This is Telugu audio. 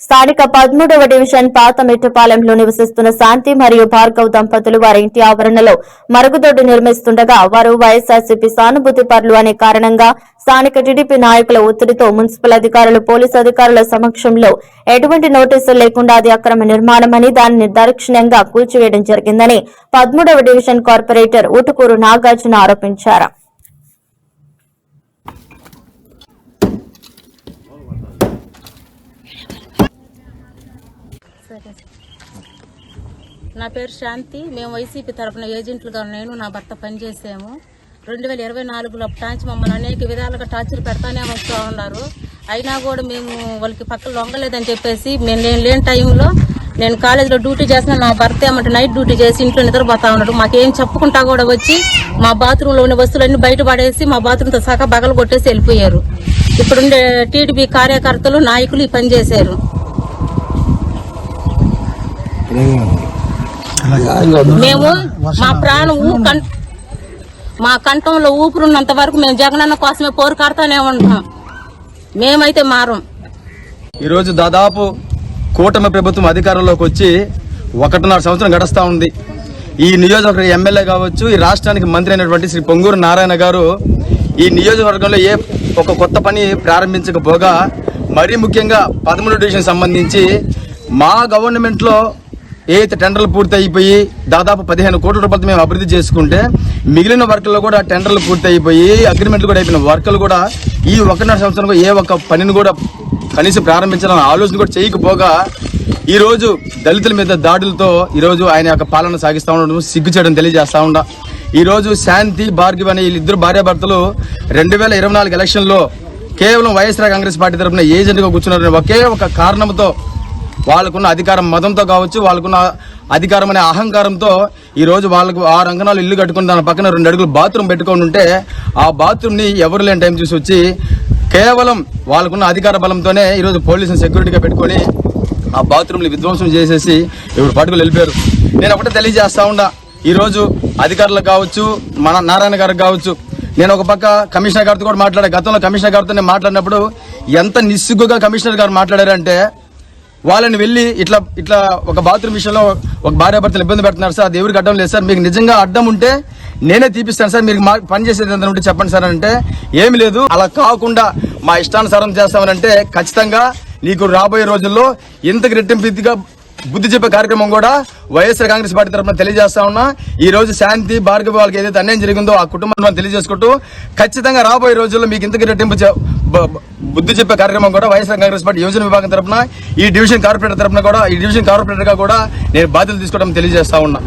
స్థానిక పదమూడవ డివిజన్ పాత మెట్టుపాలెంలో నివసిస్తున్న శాంతి మరియు భార్గవ్ దంపతులు వారి ఇంటి ఆవరణలో మరుగుదొడ్డి నిర్మిస్తుండగా వారు వైఎస్ఆర్సీపీ సానుభూతి పరులు అనే కారణంగా స్థానిక టీడీపీ నాయకుల ఒత్తిడితో మున్సిపల్ అధికారులు పోలీసు అధికారుల సమక్షంలో ఎటువంటి నోటీసులు లేకుండా అది అక్రమ నిర్మాణమని దానిని నిర్దాక్షిణ్యంగా కూల్చివేయడం జరిగిందని పదమూడవ డివిజన్ కార్పొరేటర్ ఊటుకూరు నాగార్జున ఆరోపించారు. సరే. నా పేరు శాంతి. మేము వైసీపీ తరఫున ఏజెంట్లుగా నేను నా భర్త పనిచేసాము. రెండు వేల ఇరవై నాలుగులో టాంచి మమ్మల్ని అనేక విధాలుగా టార్చర్ పెడతానే వస్తూ ఉన్నారు. అయినా కూడా మేము వాళ్ళకి పక్కన లొంగలేదని చెప్పేసి మేము నేను లేని టైంలో నేను కాలేజీలో డ్యూటీ చేసిన నా భర్త ఏమంటే నైట్ డ్యూటీ చేసి ఇంట్లో నిద్రపోతా ఉన్నాడు. మాకేం చెప్పుకుంటా కూడా వచ్చి మా బాత్రూంలో ఉన్న వస్తువులన్నీ బయట పడేసి మా బాత్రూంతో సహా బగలు కొట్టేసి వెళ్ళిపోయారు. ఇప్పుడుండే టీడీపీ కార్యకర్తలు నాయకులు ఈ పని చేశారు. మేము మా ప్రాణం ఊ- కం- మా కంఠంలో ఊపిరున్నంత వరకు మేము జగనన్న కోసమే పోరుకాడుతూనే ఉంటాం మేమైతే మారం. ఈరోజు దాదాపు కూటమి ప్రభుత్వం అధికారంలోకి వచ్చి ఒకటిన్నర సంవత్సరం గడుస్తూ ఉంది. ఈ నియోజకవర్గ ఎమ్మెల్యే కావచ్చు ఈ రాష్ట్రానికి మంత్రి అయినటువంటి శ్రీ పొంగూరు నారాయణ గారు ఈ నియోజకవర్గంలో ఏ ఒక కొత్త పని ప్రారంభించకపోగా మరీ ముఖ్యంగా పదమూడు డివిజన్ సంబంధించి మా గవర్నమెంట్లో ఏదైతే టెండర్లు పూర్తి అయిపోయి దాదాపు పదిహేను కోట్ల రూపాయలతో మేము అభివృద్ధి చేసుకుంటే మిగిలిన వర్క్లో కూడా టెండర్లు పూర్తి అయిపోయి అగ్రిమెంట్లు కూడా అయిపోయిన వర్క్లు కూడా ఈ ఒకటిన్నర సంవత్సరంలో ఏ ఒక్క పనిని కూడా కనీసం ప్రారంభించాలని ఆలోచన కూడా చేయకపోగా ఈ రోజు దళితుల మీద దాడులతో ఈరోజు ఆయన యొక్క పాలన సాగిస్తూ ఉండడం సిగ్గు చేయడం తెలియజేస్తూ ఉండ. ఈరోజు శాంతి భార్గవ్ అనే వీళ్ళిద్దరు భార్యాభర్తలు రెండు వేల ఇరవై నాలుగు ఎలక్షన్లో కేవలం వైఎస్ఆర్ కాంగ్రెస్ పార్టీ తరఫున ఏజెంట్గా కూర్చున్నారు ఒకే ఒక కారణంతో వాళ్ళకున్న అధికారం మతంతో కావచ్చు వాళ్ళకున్న అధికారం అనే అహంకారంతో ఈరోజు వాళ్ళకు ఆరు అంకణాలు ఇల్లు కట్టుకుని దాని పక్కన రెండు అడుగులు బాత్రూమ్ పెట్టుకొని ఉంటే ఆ బాత్రూమ్ని ఎవరు లేని టైం చూసి వచ్చి కేవలం వాళ్ళకున్న అధికార బలంతోనే ఈరోజు పోలీసుని సెక్యూరిటీగా పెట్టుకొని ఆ బాత్రూమ్ని విధ్వంసం చేసేసి ఇప్పుడు పట్టుకులు వెళ్ళిపోయారు. నేను ఒకటే తెలియజేస్తా ఉండా ఈరోజు అధికారులకు అధికారులు కావచ్చు మన నారాయణ గారికి కావచ్చు నేను ఒక పక్క కమిషనర్ గారితో కూడా మాట్లాడా గతంలో కమిషనర్ గారితో నేను మాట్లాడినప్పుడు ఎంత నిస్సిగ్గుగా కమిషనర్ గారు మాట్లాడారంటే వాళ్ళని వెళ్ళి ఇట్లా ఇట్లా ఒక బాత్రూమ్ విషయంలో ఒక భార్యాభర్తలు ఇబ్బంది పెడుతున్నారు. సార్ అది ఎవరికి అడ్డం లేదు సార్. మీకు నిజంగా అడ్డం ఉంటే నేనే తీపిస్తాను సార్. మీరు మా- పని చేసేది ఎంత ఉంటే చెప్పండి సార్ అంటే ఏమి లేదు. అలా కాకుండా మా ఇష్టానుసారం చేస్తామనంటే ఖచ్చితంగా నీకు రాబోయే రోజుల్లో ఇంతకు రెట్టింపుగా బుద్ధి చెప్పే కార్యక్రమం కూడా వైఎస్ఆర్ కాంగ్రెస్ పార్టీ తరఫున తెలియజేస్తా ఉన్నా. ఈ రోజు శాంతి భార్గవ వాళ్ళకి ఏదైతే అన్యాయం జరిగిందో ఆ కుటుంబాన్ని తెలియజేసుకుంటూ ఖచ్చితంగా రాబోయే రోజుల్లో మీకు ఇంతకు రెట్టింపు బుద్ధి చెప్పే కార్యక్రమం కూడా వైఎస్ఆర్ కాంగ్రెస్ పార్టీ యువజన విభాగం తరఫున ఈ డివిజన్ కార్పొరేటర్ తరఫున కూడా ఈ డివిజన్ కార్పొరేటర్గా కూడా నేను బాధ్యతలు తీసుకోవడం తెలియజేస్తా ఉన్నా.